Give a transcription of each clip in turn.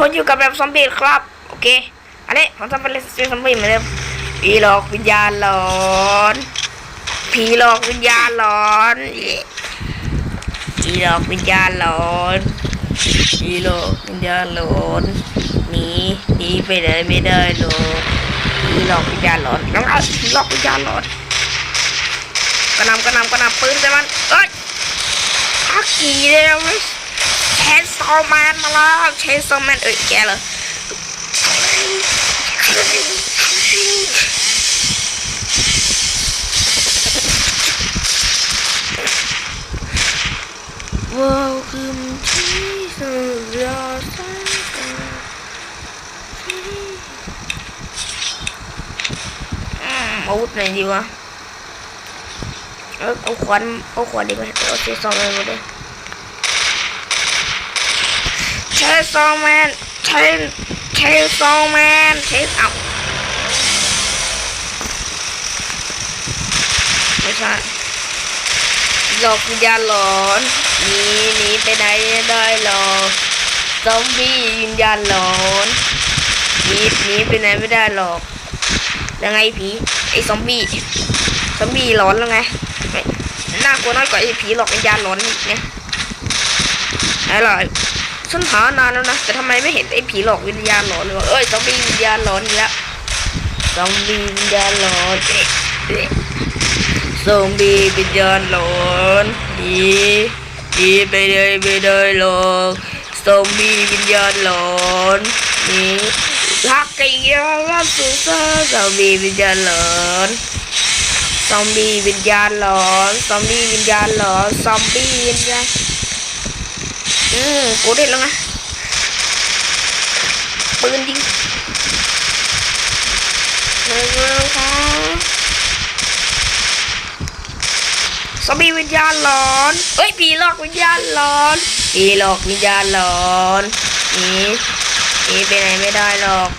ผมอยู่กับแบบซอมบี้ครับ โอเค อันนี้ผมทำเป็นเซอมบี้เหมือนเดิมผีหลอกวิญญาณหลอนผีหลอกวิญญาณหลอนผีหลอกวิญญาณหลอนผีหลอกวิญญาณหลอนหนีหนีไปไหนไม่ได้หรอกผีหลอกวิญญาณหลอนน้องเอาผีหลอกวิญญาณหลอนกระนำกระนำกระนำปืนใส่มันเอ้ยพักกี่เลยว ยเชนซอแมนมาแล้วเชนซอแมนเอ้ยแกเลยว้าวคือที่สุดยอดสายตาอืมอาวุธไหนดีวะเอาขวานเอาขวานดีกว่าเอาเชนซอแมนมาเลย เชสโซแมนเชนเชสโซแมนเชสเอาไม่ใช่หลอกวิญญาหลอนหนีหนีไปไหนไม่ได้หรอกซอมบี้วิญญาณหลอนหนีหนีไปไหนไม่ได้หรอกยังไงผีไอ้ซอมบี้ซอมบี้หลอนแล้วไงไน่ากลัวน้อยกว่าไอ้ผีหลอกวิญญาณหลอนอีกไงอะไร ฉันหานานแล้วนะ แต่ทำไมไม่เห็นไอ้ผีหลอกวิญญาณหลอนเลยวะเอ้ยซอมบี้วิญญาณหลอนอีกแล้วซอมบี้วิญญาณหลอนเอ๊ะเอ๊ะซอมบี้วิญญาณหลอนดีดีไปเลยไปเลยหรอกซอมบี้วิญญาณหลอนนี่รักกันยาลับสุดซาซอมบี้วิญญาณหลอนซอมบี้วิญญาณหลอน ซอมบี้วิญญาณหลอน ซอมบี้วิญญาณ อืมกูได้แล้วไงปืนยิงเร็วครับซอมบี้วิญญาณหลอนเอ้ยผีหลอกวิญญาณหลอนผีหลอกวิญญาณหลอนนีหนีไปไหนไม่ได้หรอก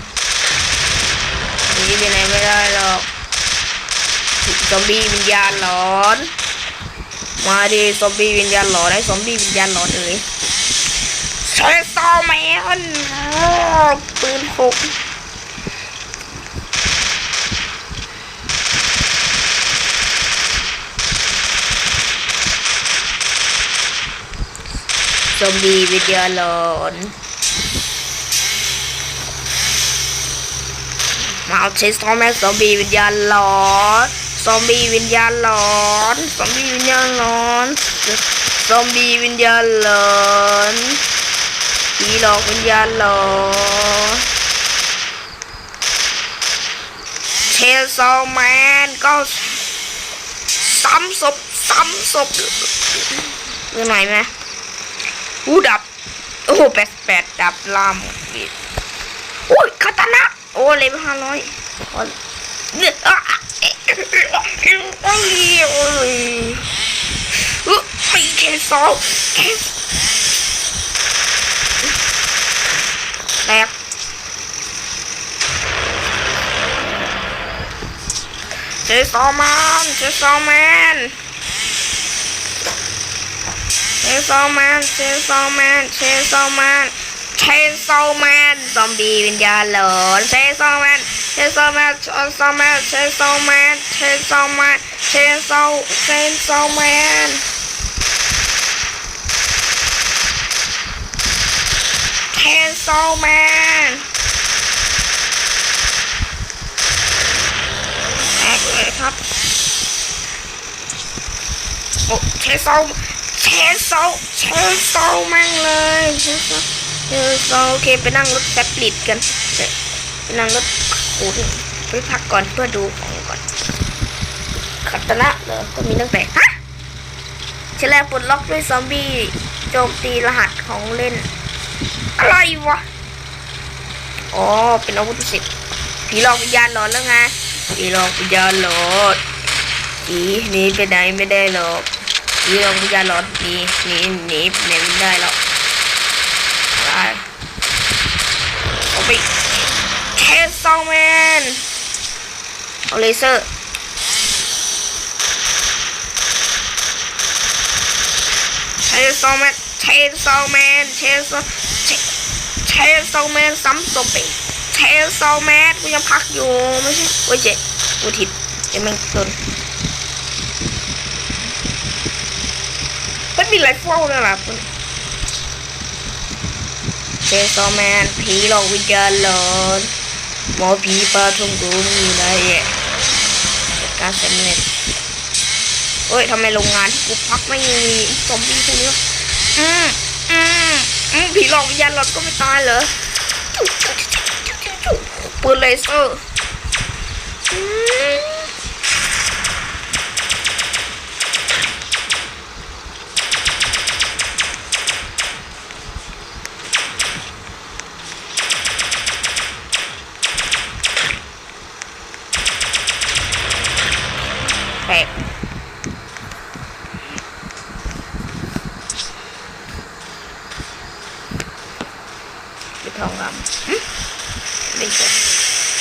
นี่ไปไหนไม่ได้หรอกซอมบี้วิญญาณหลอน มาดิซอมบี้วิญญาณหลอนไอ้ซอมบี้วิญญาณหลอนเอ้ย ใช้ซแมนปืนพกซอมบี้วิญญาณหลอนมาเอาใช้ซอแมนซอมบี้วิญญาณหลอนซอมบี้วิญญาณหลอนซอมบี้วิญญาณหลอนซอมบี้วิญญาณหลอน ผีหลอกวิญญาณหลอเชลซอแมนก็ซ้ำศพซ้ำศพเรื่องไหนไหมอู้ดับ โอ้แปดแปดดับลามบิดโอ้ยคาตานะโอ้เลยห้าร้อยเนี่ยอะเอ้ยโอ้ยโอ้ยไม่แค่สองแค่ แตก เชซอแมนเชซอแมนเชซอแมนเชซอแมนเชซอแมนเชซอแมนซอมบี้วิญญาณหลอนเชซอแมนเชซอแมนเชซอแมนเชซอแมนเชซอแมนเชซอเชซอแมนเทนโซแมนแตกเลยครับโอ้ เทนโซเทนโซเทนโซแม่งเลยเทนโซเทนโซโอเคไปนั่งรถแท็บลิตกันไปนั่งรถโอ้โหไปพักก่อนเพื่อดูของก่อนขัตนะเหรอก็มีตั้งแต่ฮะเชลแลปลดล็อกด้วยซอมบี้โจมตีรหัสของเล่น อะไรวะอ๋อเป็นอาวุธพิเศษผีหลอกวิญญาณหลอนแล้วไงผีหลอกวิญญาณหลอนผีนีไปไหนไม่ได้หรอก ผีหลอกวิญญาณหลอนหนีหนีหนีไปไหนไม่ได้หรอกอะไรเอาไปเทสซองแมนเอาเลเซอร์เทสซองแมนเทสซองแมนเทสซองเชเชนโซแมนซ้ำศพไปเชนโซแมนกูยังพักอยู่ไม่ใช่โอ้ยเจ๊กูถิดยังไม่โดน มันมีไรเฟิลด้วยล่ะคุณเชนโซแมนผีหลอกวิญญาณหลอนหมอผีปลาทงกูมีอะไรอะจัดการเสร็จเน็ตเอ้ยทำไมโรงงานที่กูพักไม่มีซอมบี้พวกนี้วะอืมอืมอืมผีหลอกวิญญาณหลอนก็ไม่ตายเหรอปืนเลเซอร์อืม แปลกไปทองคำไม่ใช่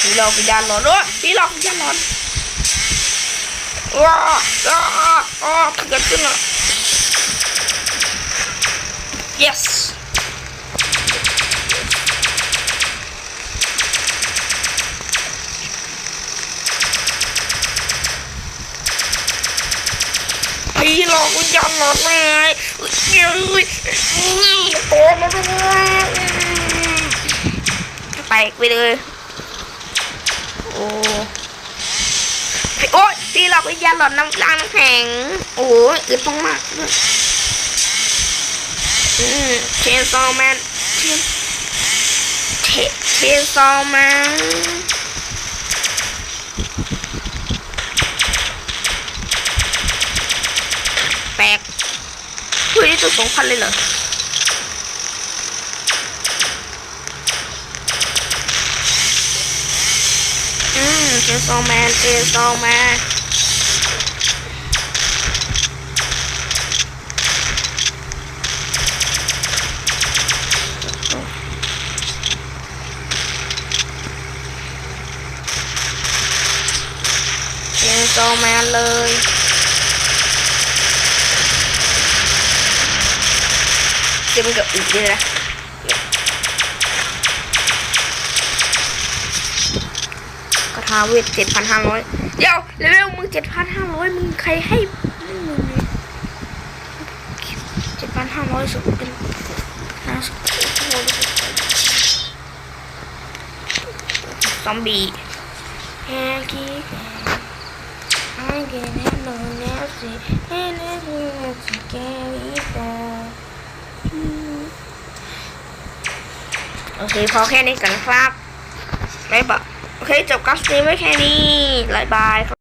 ผีหลอกวิญญาณหลอนด้วยผีหลอกวิญญาณหลอนว้าว้าว้าเกิดขึ้นแล้ว yes ผี หลอกวิญญาณหลอนไงเอ้ยเอ้ยโอ้มาด้วยไปไปเลย โอ้โอ้ยพี่หลอกวิญญาณหลอนน้ำล้างน้ำแข็ง โอ้ยอึดมากด้ยอืมเชนซอมแมนเชนเชนซอมแมนแปล กเฮ้ยนี่ตัวสองพันเลยเหรออืมเจอซองแมนเจอซองแมนเจอซองแมนเลย เดี๋ยวมันกับอีกเลยนะกระทาเวทเจ็ดพันห้าร้อยเดี๋ยวเลเวมึงเจ็ดพันห้าร้อยมึงใครให้มึงเจ็ดพันห้าร้อยสุดเป็นห้าสุดซอมบี้แฮกี้ไอ้เกนแน่นอนแล้วสิแน่แน่นอนสิแกอีกแล้ว โอเค พอแค่นี้กันนะครับไม่บอกโอเค จบกัสนี้ไว้แค่นี้บายบาย